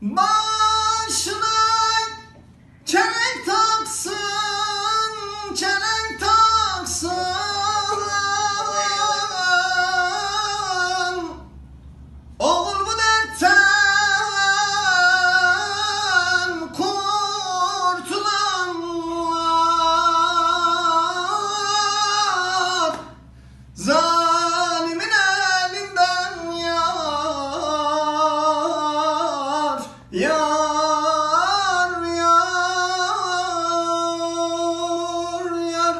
Mom! Yar yar yar.